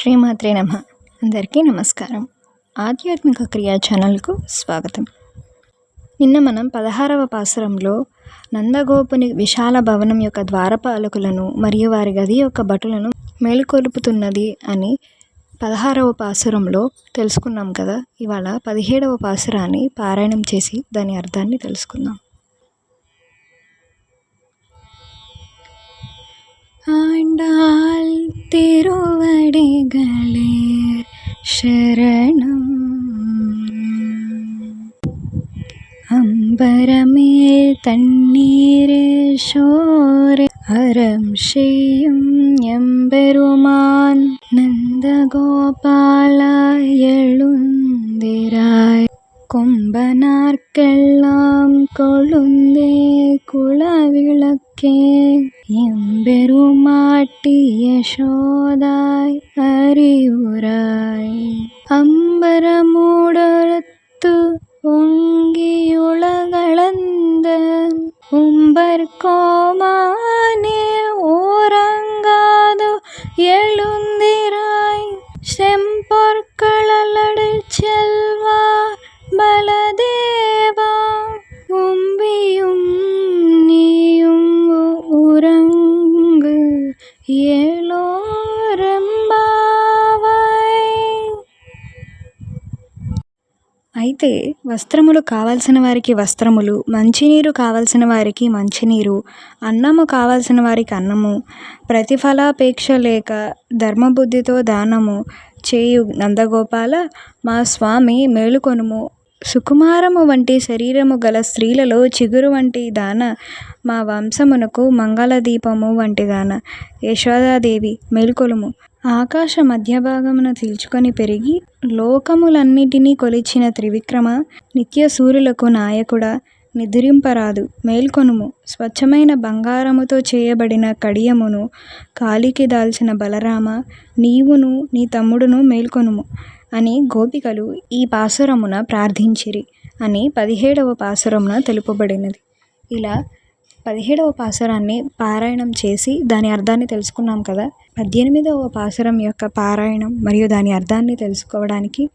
శ్రీమాత్రే నమ. అందరికీ నమస్కారం. ఆధ్యాత్మిక క్రియా ఛానల్కు స్వాగతం. నిన్న మనం పదహారవ పాసురంలో నందగోపుని విశాల భవనం యొక్క ద్వారపాలకులను మరియు వారి గది యొక్క భటులను మేలుకొలుపుతున్నది అని పదహారవ పాసురంలో తెలుసుకున్నాం కదా. ఇవాళ పదిహేడవ పాసురాన్ని పారాయణం చేసి దాని అర్థాన్ని తెలుసుకుందాం. തിരുവടികളെ ശരണം. അമ്പരമേ തണ്ണീര് ശോര അരം ചെയ്യും എമ്പെരുമാൻ നന്ദഗോപാല എഴുന്തിര எழுந்திராய் கொம்பனார்க்கெல்லாம் கொழுந்தே குலவிளக்கே எம்பெருமாட்டி யசோதாய் அறிவுராய் அம்பரமூடத்து பொங்கியுலகளந்த ఏలోరంబావై అయితే వస్త్రములు కావలసిన వారికి వస్త్రములు మంచినీరు కావలసిన వారికి మంచినీరు అన్నము కావలసిన వారికి అన్నము ప్రతిఫలాపేక్ష లేక ధర్మబుద్ధితో దానము చేయు నందగోపాల మా స్వామి మేలుకొనుము. సుకుమారము వంటి శరీరము గల స్త్రీలలో చిగురు వంటి దాన మా వంశమునకు మంగళదీపము వంటి దాన. యశోదాదేవి మేల్కొలుము. ఆకాశ మధ్య భాగమున తీల్చుకొని పెరిగి లోకములన్నిటినీ కొలిచిన త్రివిక్రమ నిత్య సూర్యులకు నాయకుడా నిద్రింపరాదు. మేల్కొనుము. స్వచ్ఛమైన బంగారముతో చేయబడిన కడియమును కాలికి దాల్చిన బలరామ నీవును నీ తమ్ముడును మేల్కొనుము. అని గోపికలు ఈ పాసురమున ప్రార్థించిరి అని పదిహేడవ పాసురమున తెలుపబడినది. ఇలా పదిహేడవ పాసురాన్ని పారాయణం చేసి దాని అర్థాన్ని తెలుసుకున్నాం కదా. పద్దెనిమిదవ పాసురం యొక్క పారాయణం మరియు దాని అర్థాన్ని తెలుసుకోవడానికి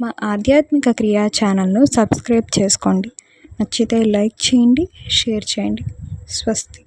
మా ఆధ్యాత్మిక క్రియా ఛానల్ను సబ్స్క్రైబ్ చేసుకోండి. నచ్చితే లైక్ చేయండి షేర్ చేయండి. స్వస్తి.